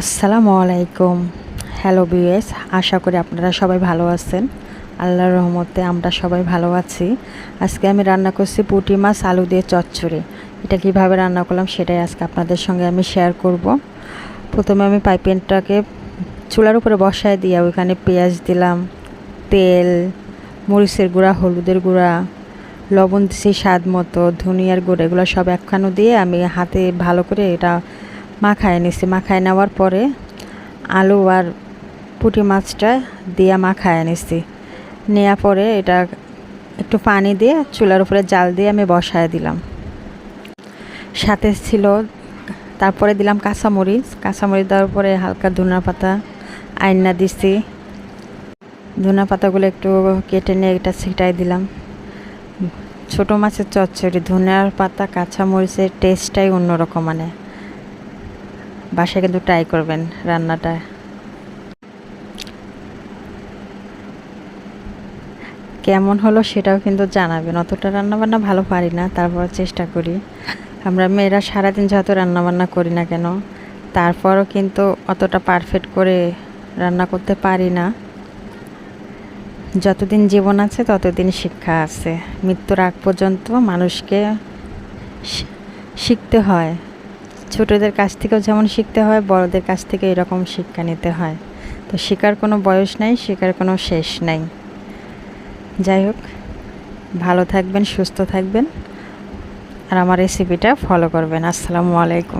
আসসালামু আলাইকুম। Hello BS আশা করি আপনারা সবাই ভালো আছেন। আল্লাহর রহমতে আমরা সবাই ভালো আছি। আজকে আমি রান্না করছি পুঁটি মাছ, আলু দিয়ে চচ্চড়ি। এটা কীভাবে রান্না করলাম সেটাই আজকে আপনাদের সঙ্গে আমি শেয়ার করব। প্রথমে আমি পাইপেনটাকে চুলার উপরে বসায় দিয়ে ওইখানে পেঁয়াজ দিলাম, তেল, মরিচের গুঁড়া, হলুদের গুঁড়া, লবণ দিছি স্বাদ মতো, ধনিয়ার গুঁড়ো, এগুলো সব একখানো দিয়ে আমি হাতে ভালো করে এটা মাখায় নিছি। মাখায় নেওয়ার পরে আলু আর পুঁটি মাছটা দিয়ে মাখায় নিছি। নেওয়ার পরে এটা একটু পানি দিয়ে চুলার উপরে জাল দিয়ে আমি বসায় দিলাম। সাথে ছিল, তারপরে দিলাম কাঁচামরিচ। কাঁচামরিচ দেওয়ার পরে হালকা ধুনা পাতা আইনা দিছি। ধুনা পাতাগুলো একটু কেটে নিয়ে এটা ছিটাই দিলাম। ছোটো মাছের চচ্চড়ি, ধুনার পাতা, কাঁচামরিচের টেস্টটাই অন্যরকম মানে। বাসায় কিন্তু ট্রাই করবেন রান্নাটা। কেমন হলো সেটাও কিন্তু জানাবেন। অতটা রান্নাবান্না ভালো পারি না, তারপর চেষ্টা করি। আমরা মেয়েরা সারাদিন যত রান্নাবান্না করি না কেন, তারপরও কিন্তু অতটা পারফেক্ট করে রান্না করতে পারি না। যতদিন জীবন আছে, ততদিন শিক্ষা আছে। মৃত্যুর আগ পর্যন্ত মানুষকে শিখতে হয়। ছোটদের কাছ থেকেও যেমন শিখতে হয়, বড়দের কাছ থেকে এরকম শিক্ষা নিতে হয়। তো শেখার কোনো বয়স নাই শেখার কোনো শেষ নাই। যাই হোক, ভালো থাকবেন, সুস্থ থাকবেন। আর আমার রেসিপিটা ফলো করবেন। আসসালামু আলাইকুম।